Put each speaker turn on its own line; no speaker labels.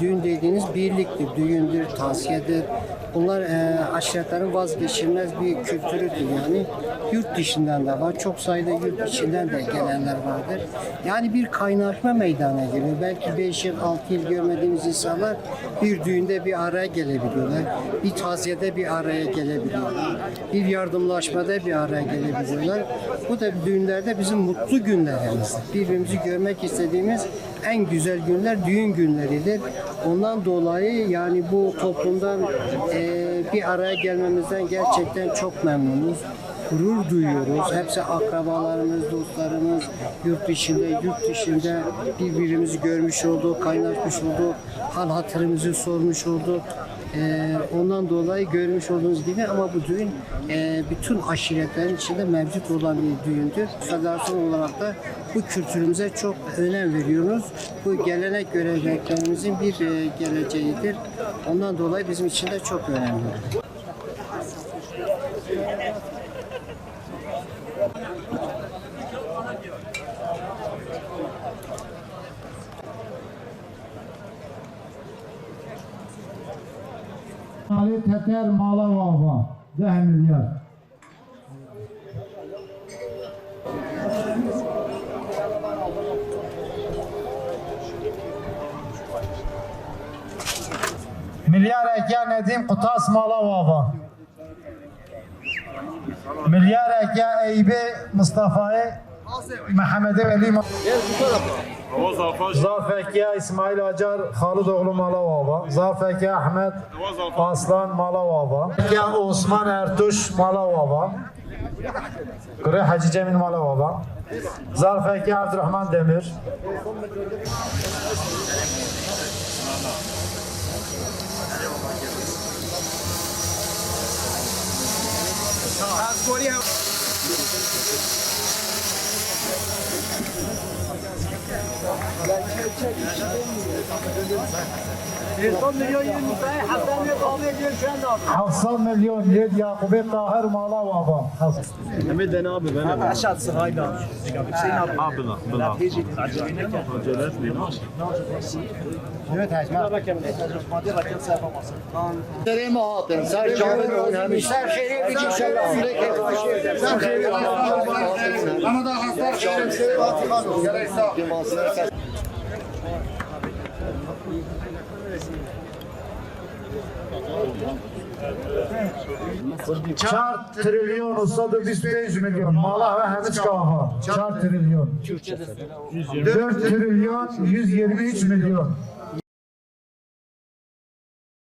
düğün dediğiniz birliktir, düğündür, tavsiyedir. Bunlar e, aşiretlerin vazgeçilmez bir kültürüdür yani. Yurt dışından da var, çok sayıda yurt içinden de gelenler vardır. Yani bir kaynaşma meydana geliyor. Belki 5 yıl, 6 yıl görmediğimiz insanlar bir düğünde bir araya gelebiliyorlar. Bir taziyede bir araya gelebiliyorlar. Bir yardımlaşmada bir araya gelebiliyorlar. Bu da düğünlerde bizim mutlu günlerimizdir. Birbirimizi görmek istediğimiz en güzel günler düğün günleridir. Ondan dolayı yani bu toplumdan eee, bir araya gelmemizden gerçekten çok memnunuz. Gurur duyuyoruz. Hepsi akrabalarımız, dostlarımız, yurt içinde, yurt dışında birbirimizi görmüş olduk, kaynaşmış olduk, hal hatırımızı sormuş olduk. Eee, ondan dolayı görmüş olduğunuz gibi ama bu düğün eee, bütün aşiretlerin içinde mevcut olan bir düğündür. Federasyon olarak da bu kültürümüze çok önem veriyoruz. Bu gelenek göreneklerimizin bir eee, geleceğidir. Ondan dolayı bizim için de çok önemli.
Ali Teter Mala Vava 10 milyar. Milyar Eke Nedim Kutas Mala Vava. Milyar Eke Eyüp'e Mustafa'yı Mehmet'e Veli Eke İsmail Acar Halıdoğlu Mala Vava. Zarf Eke Ahmet Aslan Malavava. Ya Osman Ertuş Malavava. Kure Hacı Cemil Malavava. Zarfeki Abdurrahman Demir. حصل مليون يد يعقوبيت طاهر مالا وابا حصل
حميد انا ابي انا عشان صهايدا ابي بلا تيجي عجلات لي ماشي
سلام
هاتن سر جامد
اون همیشه سر خیلی بیجی سلام
سر خیلی اما دا خطر شامل سر باتی خانم
4 trilyon olsadı biz 5 milyon mala ve hemiz kaha. 4 trilyon. 4 trilyon 123 milyon.